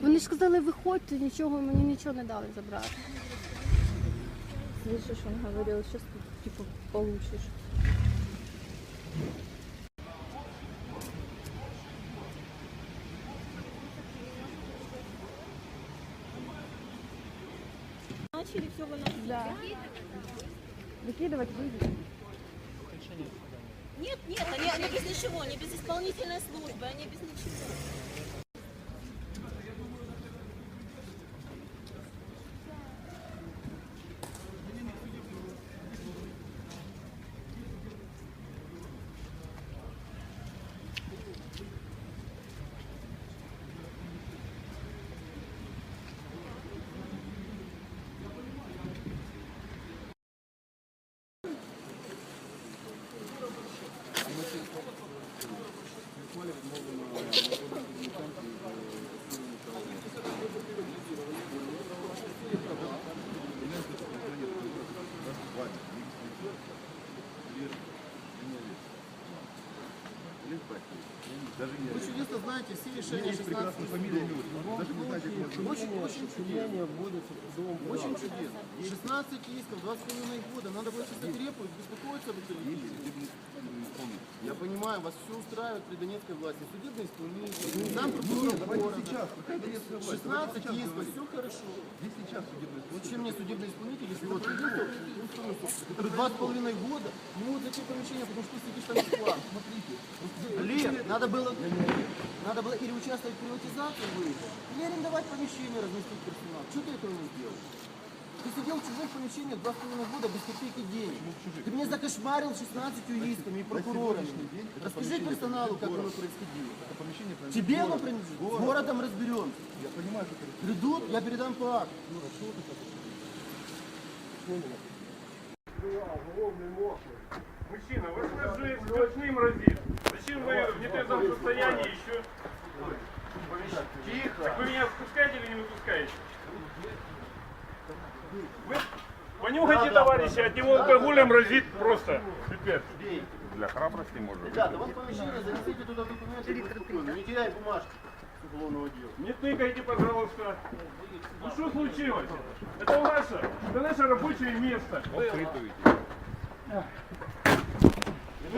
Вони ж сказали, виходьте, нічого, мені нічого не дали забрати. Слышишь, он говорил, сейчас типа получишь. Начали все выносить. Да. Викидувати вийде. Нет, нет, они, они без ничего, они без исполнительной службы, они без ничего. Вы чудесно знаете все решения 16 фамилии Даже не знаете, Очень, очень чудесно. Очень чудесно. 16 исков, 2,5 года. Надо чисто требовать, беспокоиться об этом. Я понимаю, вас все устраивает при Донецкой власти. Судебный исполнитель, сам прокурор города. 16 исков, все хорошо. Здесь сейчас судебный Зачем мне судебный исполнитель, если вот два с половиной года, ну вот зачем помещение, потому что сидишь там бесплатно. Смотрите. Лев, надо было, надо было или участвовать в приватизации или арендовать помещение, разместить персонал. Что ты этого не сделал? Ты сидел в чужих помещениях два с половиной года без копейки денег. Ты меня закошмарил 16 исками и прокурорами. Расскажи персоналу, как оно происходило. Тебе оно принадлежит? С городом разберемся. Я понимаю, что Придут, я передам по акту. Мужчина, вы же спиртным разит. Зачем вы в нетрезвом состоянии еще... Тихо. Так вы меня спускаете или не выпускаете? Вы понюхайте, товарищи, от него алкоголем разит просто. Пипец. Для храбрости может быть. Ребята, вот помещение, занесите туда документы, спокойно. Не теряй бумажки уголовного дела. Не тыкайте, пожалуйста. Ну что случилось? Это ваше, это наше рабочее место. Ну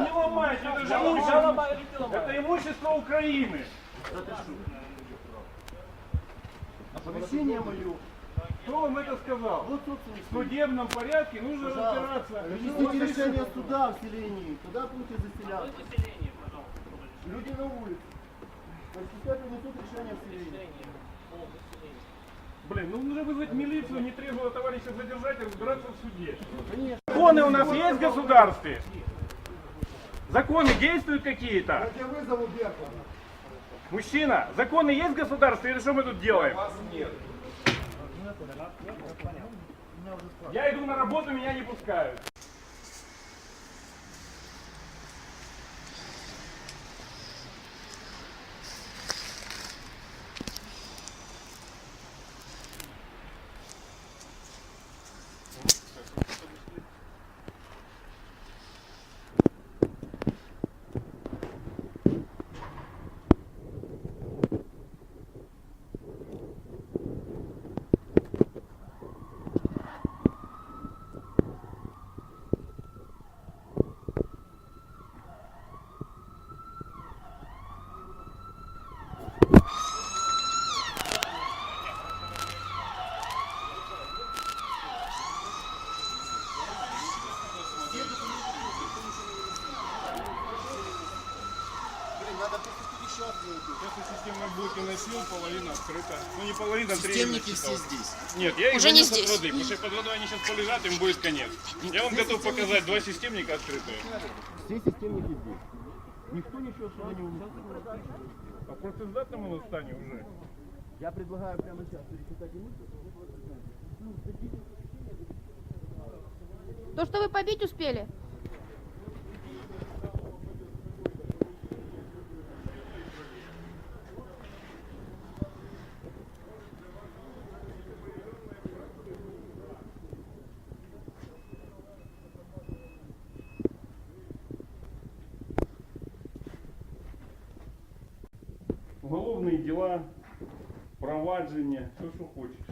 не ломайте, это же имущество, это имущество Украины. Помещение мое. Кто вам это сказал? Вот собственник. В судебном порядке нужно разбираться. Принесите решение суда в селении. Тогда будете заселяться. Люди на улице. Пускай принесут решение в селении. Блин, ну нужно вызвать милицию, не требовало товарища задержать и разбираться в суде. Законы у нас есть в государстве? Законы действуют какие-то? Я вызову Беркова. Мужчина, законы есть в государстве или что мы тут делаем? Я иду на работу, меня не пускают. Блин, надо пустить еще одну. Если системный носил, половина открыта. Ну не половина, треть. Системники все здесь. Нет, я их Уже не занес от здесь. воды, потому что под водой они сейчас полежат, им будет конец. Я вам готов показать два системника открытые. Все системники здесь. Никто ничего сюда не унесет. А просто сдатному настане уже. Я предлагаю прямо сейчас перечитать имущество. То, что вы побить успели? Дела, провадження, все, що хочеш.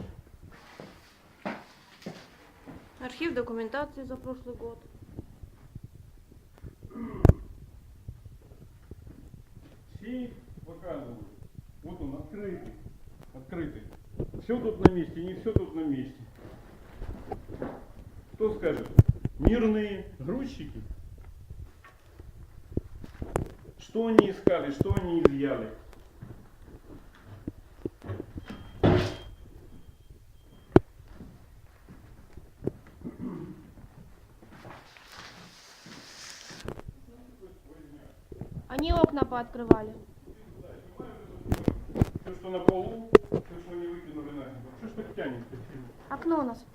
Архив документации за прошлый год. Сейф показывают. Вот он открытый. Открытый. Все тут на месте, не все тут на месте. Кто скажет? Мирные грузчики? Что они искали, что они изъяли? Они окна пооткрывали. Все, что на полу, все, что они выкинули нафиг. Что ж так тянет? Окно у нас.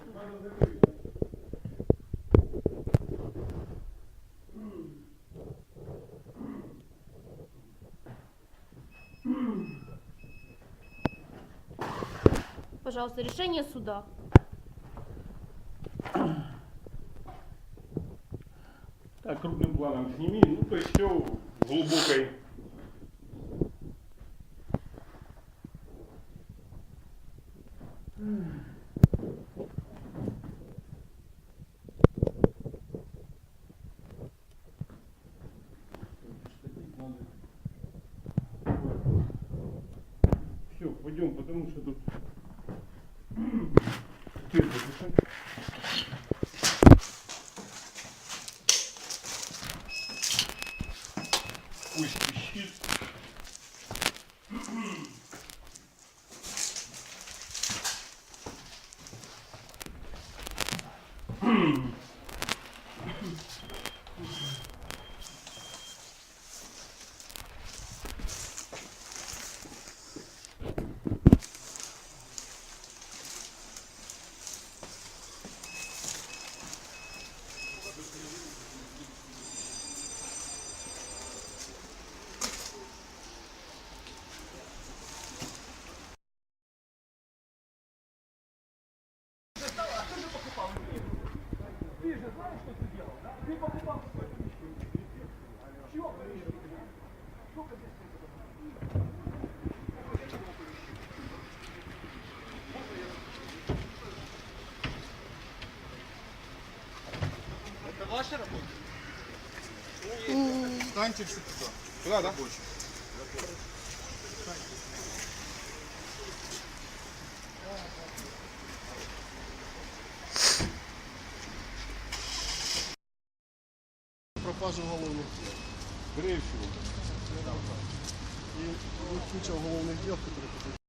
Пожалуйста, решение суда. Так, крупным планом сними, ну то есть все глубокой. Все, пойдем, потому что тут... Ты Встаньте все туда. Туда, да? Пропажа уголовных дел. Скорее всего. И куча уголовных дел, которые